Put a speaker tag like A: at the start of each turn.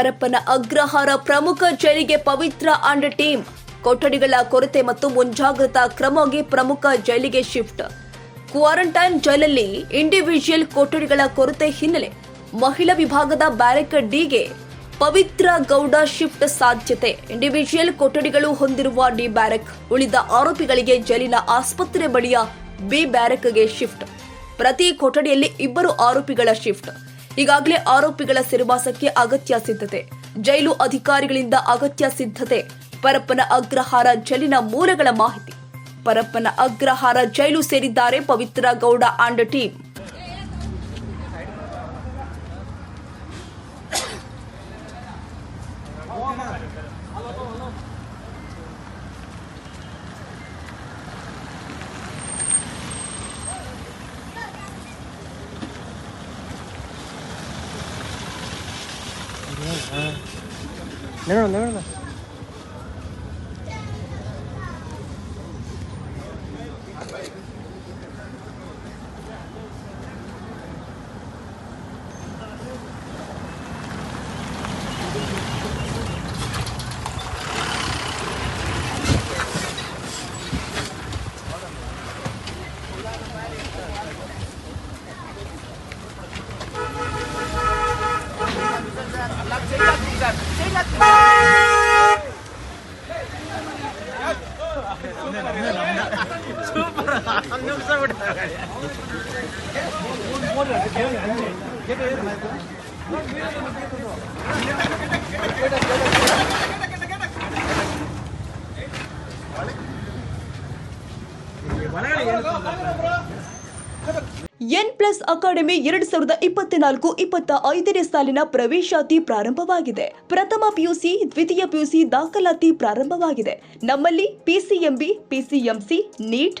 A: ಪರಪ್ಪನ ಅಗ್ರಹಾರ ಪ್ರಮುಖ ಜೈಲಿಗೆ ಪವಿತ್ರ and team. ಕೊಠಡಿಗಳ ಕೊರತೆ ಮತ್ತು ಮುಂಜಾಗ್ರತಾ ಕ್ರಮವಾಗಿ ಪ್ರಮುಖ ಜೈಲಿಗೆ ಶಿಫ್ಟ್. ಕ್ವಾರಂಟೈನ್ ಜೈಲಲ್ಲಿ ಇಂಡಿವಿಜುವಲ್ ಕೊಠಡಿಗಳ ಕೊರತೆ ಹಿನ್ನೆಲೆ ಮಹಿಳಾ ವಿಭಾಗದ ಬ್ಯಾರೆಕ್ ಡಿಗೆ ಪವಿತ್ರ ಗೌಡ ಶಿಫ್ಟ್ ಸಾಧ್ಯತೆ. ಇಂಡಿವಿಜುವಲ್ ಕೊಠಡಿಗಳು ಹೊಂದಿರುವ ಡಿ ಬ್ಯಾರಕ್ ಉಳಿದ ಆರೋಪಿಗಳಿಗೆ ಜೈಲಿನ ಆಸ್ಪತ್ರೆ ಬಳಿಯ ಬಿ ಬ್ಯಾರಕ್ಗೆ ಶಿಫ್ಟ್. ಪ್ರತಿ ಕೊಠಡಿಯಲ್ಲಿ ಇಬ್ಬರು ಆರೋಪಿಗಳ ಶಿಫ್ಟ್. ಈಗಾಗಲೇ ಆರೋಪಿಗಳ ಸಿರಿವಾಸಕ್ಕೆ ಅಗತ್ಯ ಸಿದ್ಧತೆ. ಜೈಲು ಅಧಿಕಾರಿಗಳಿಂದ ಅಗತ್ಯ ಸಿದ್ಧತೆ. ಪರಪ್ಪನ ಅಗ್ರಹಾರ ಜೈಲಿನ ಮೂಲಗಳ ಮಾಹಿತಿ. ಪರಪ್ಪನ ಅಗ್ರಹಾರ ಜೈಲು ಸೇರಿದ್ದಾರೆ Pavithra Gowda and team.
B: Never mind, never mind. Take that, take that.
A: N plus academy ಎರಡ್ ಸಾವಿರದ ಇಪ್ಪತ್ನಾಲ್ಕು ಇಪ್ಪತ್ತ ಐದನೇ ಸಾಲಿನ ಪ್ರವೇಶಾತಿ ಪ್ರಾರಂಭವಾಗಿದೆ. ಪ್ರಥಮ ಪಿಯುಸಿ, ದ್ವಿತೀಯ ಪಿಯುಸಿ ದಾಖಲಾತಿ ಪ್ರಾರಂಭವಾಗಿದೆ. ನಮ್ಮಲ್ಲಿ PCMB PCMC NEET